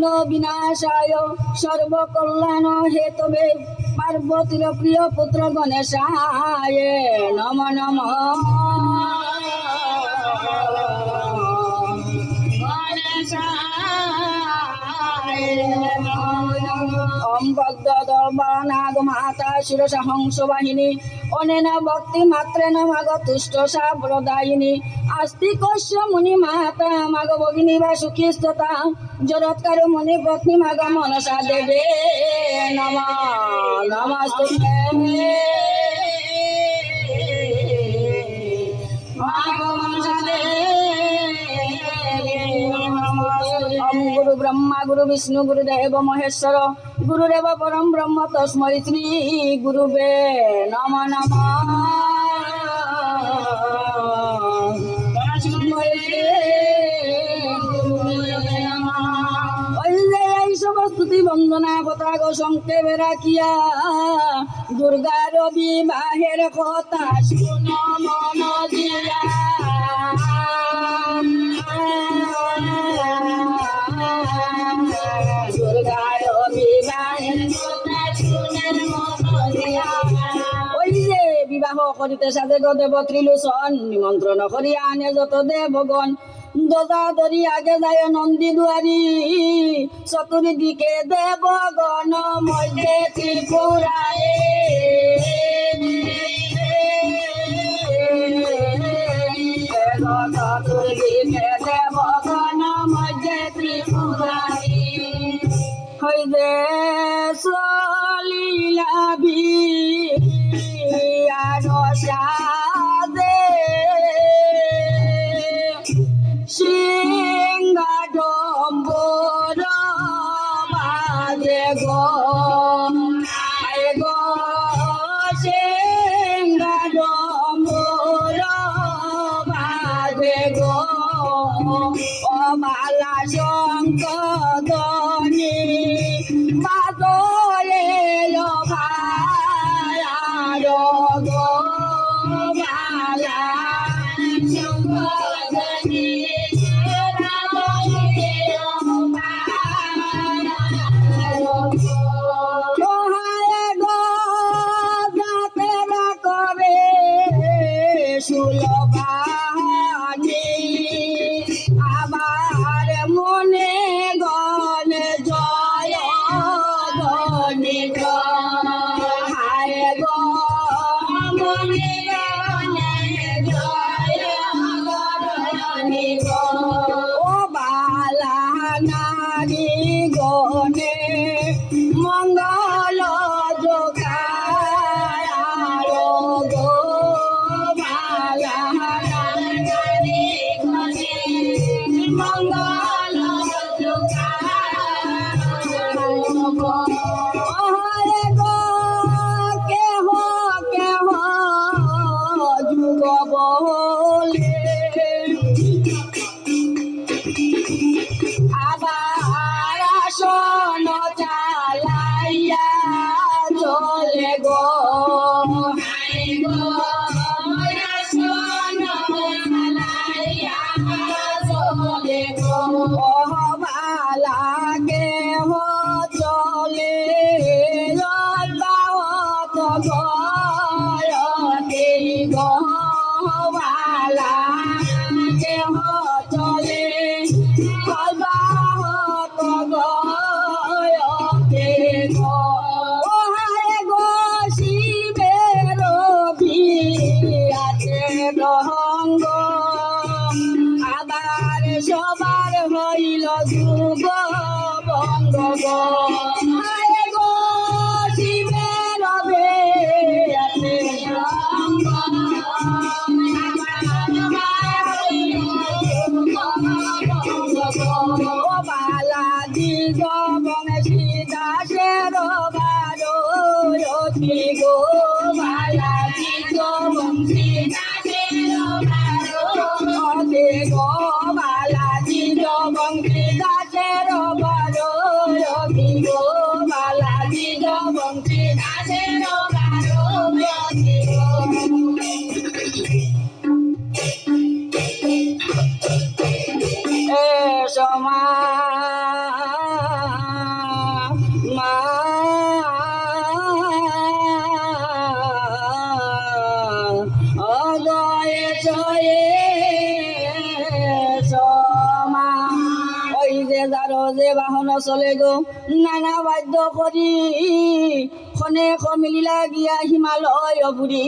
সর্ববিঘ্ন বিনাশায় সর্বকল্যাণ হেতবে পার্বতীর প্রিয় পুত্র গণেশায়। নম নম। ওম নাগ মাতা শিরস হংস বাহিনী ভক্তি মাত্রেন মাগ তুষ্ট সাম্প্রদায়িনী। আস্তি মুনি মাতা, মাগ ভগিনী বা সুখীস্ততা জরৎকার মুনি পত্নী মাগ মনসা দেবে। নম নমস্তে গুরু ব্রহ্মা গুরু বিষ্ণু গুরুদেব মহেশ্বর গুরুদেব পরম ব্রহ্ম তস্মৈ শ্রী গুরুবে নম নম সমস্তুতি বন্দনা পতাক সংক্ষেপে রাখিয়া দুর্গার বিবাহের কথা শুন মন দিয়া করিতে সাথে দেব ত্রিলোচন নিমন্ত্রণ করিয়া আনে যত দেবগণ দোজা ধরি আগে যায় নন্দী দুয়ারি চতুর্দিকে দেবগণ মধ্যে ত্রিপুরারে চতুর্দিকে দেবগণ মধ্যে ত্রিপুরারি হইবে সলিলাবি আর সাদে সিংহাডম্বর বাজে গো। আয় গো সিংহাডম্বর বাজে গো। ও মালা শঙ্কদনি চলে গো, নানা বাদ্য কৰি খনে মিলিলা গিয়া হিমালয় বুঢ়ী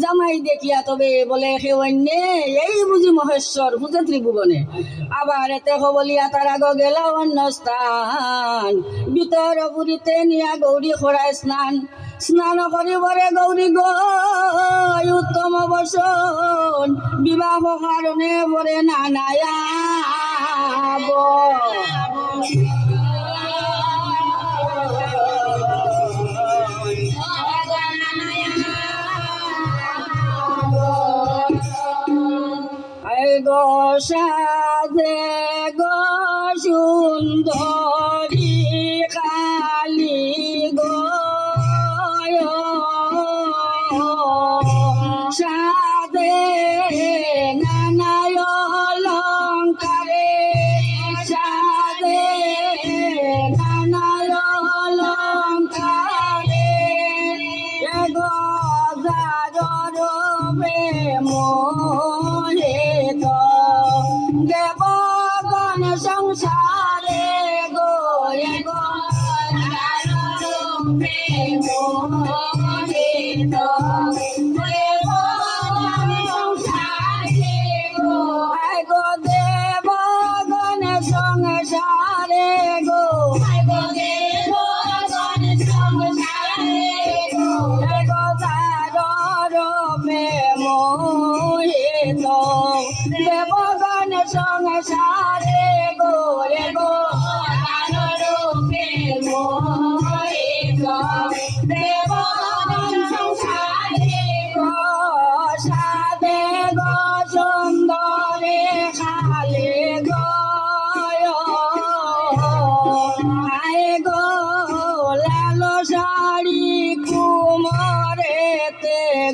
জামাই দেখিয়া তবে বলে সে অন্যে, এই বুঝি মহেশ্বর বুঝে ত্রিভুবনে আবার এতে কবলিয়া তার আগ গেল অন্য স্থান। ভিতর পুরীতে নিয়া গৌরী খোড়ায় স্নান। স্নান করিবরে গৌরী গৈ উত্তম বসন। বিবাহ কারণে বরে নানায়া গো সাধে গো সুন্দর।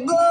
go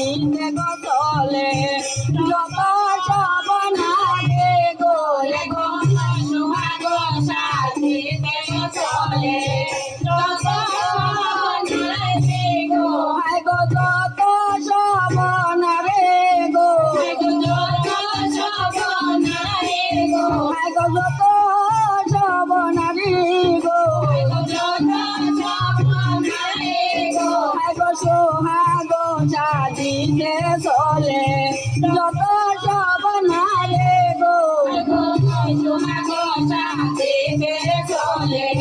ainda মেরে চলে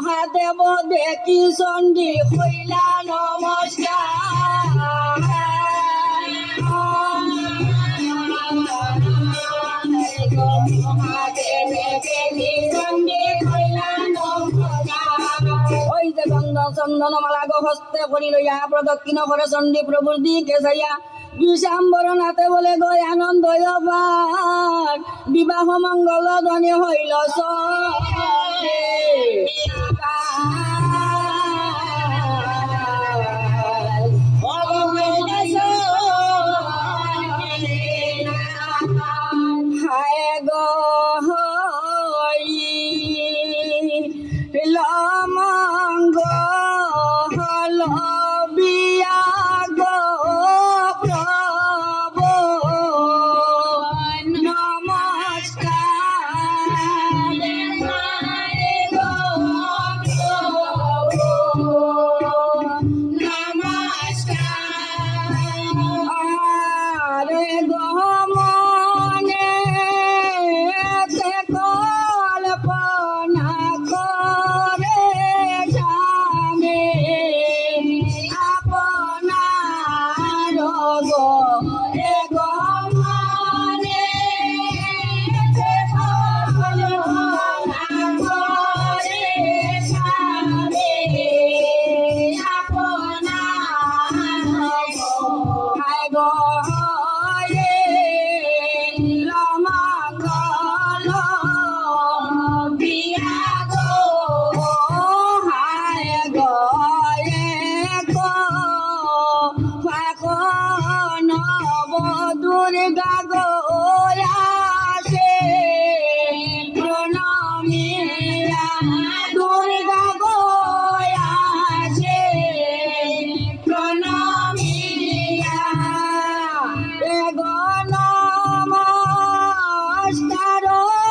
মহাদেব, দেখি চণ্ডী হইলা নমস্কার। চন্দন মালা হস্তে করি লইয়া প্রদক্ষিণ করে চণ্ডী প্রভুর দিকে যাইয়া বিশাম্বর নাতে বলে গয় আনন্দ বিবাহ মঙ্গল ধনী হইল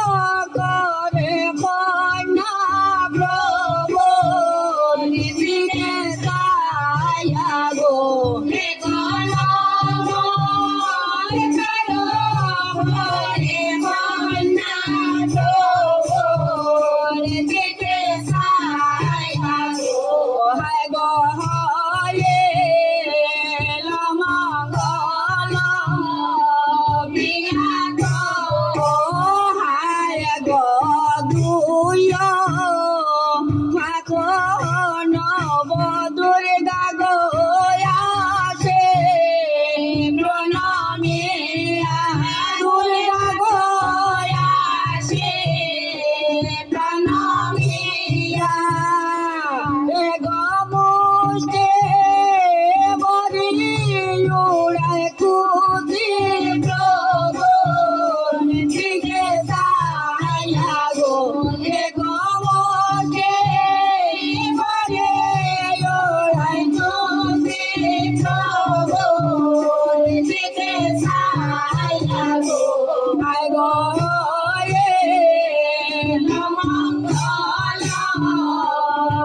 Bye!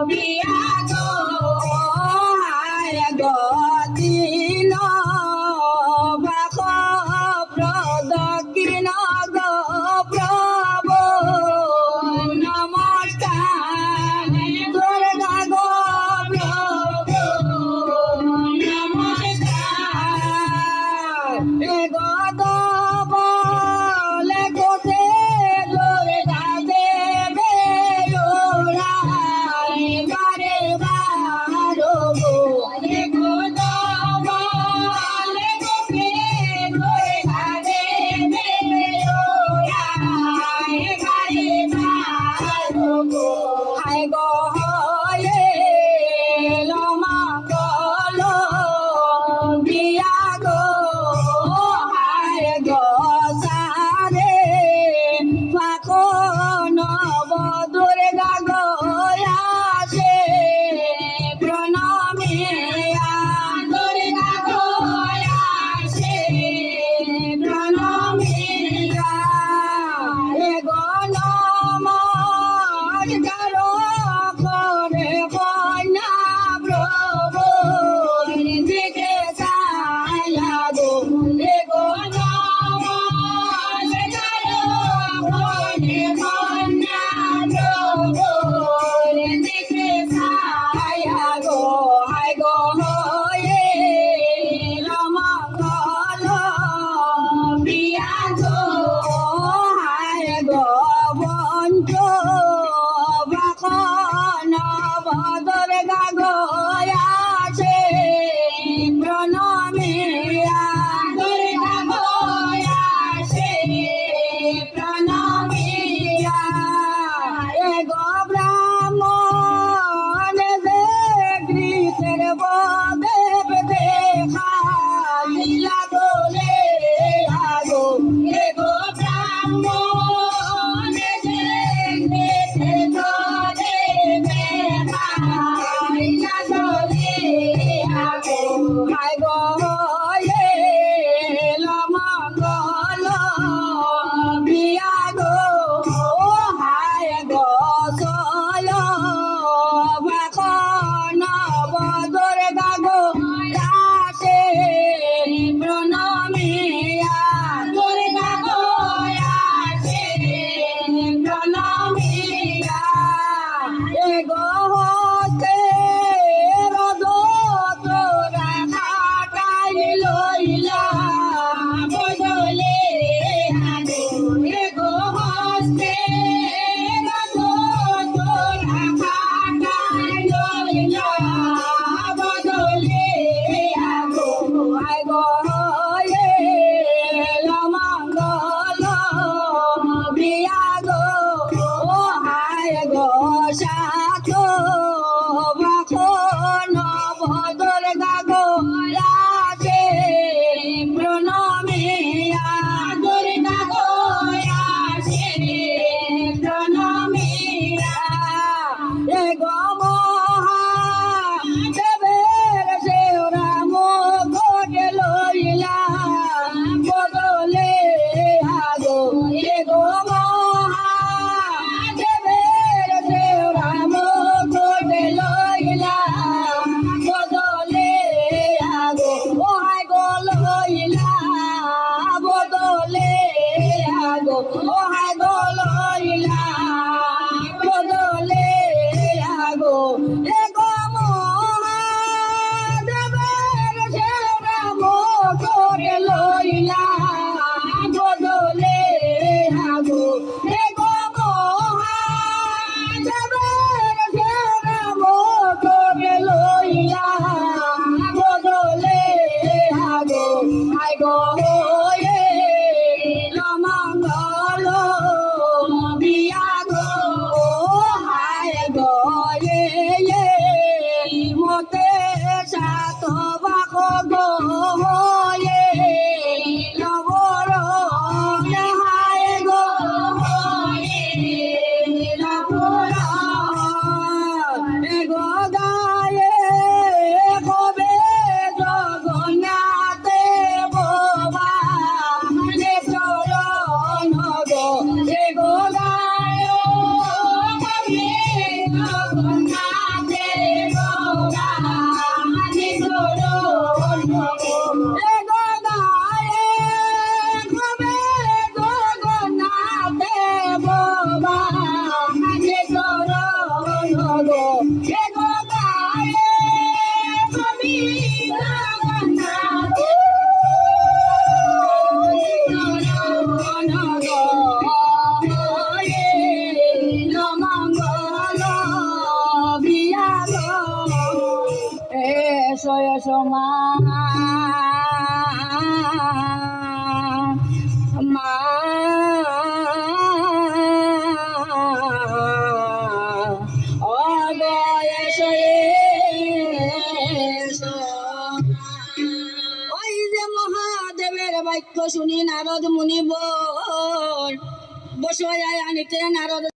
বিয়া গো আয় গো দেব কবি জগন্নাথে 我呀呀，你这样拿到的。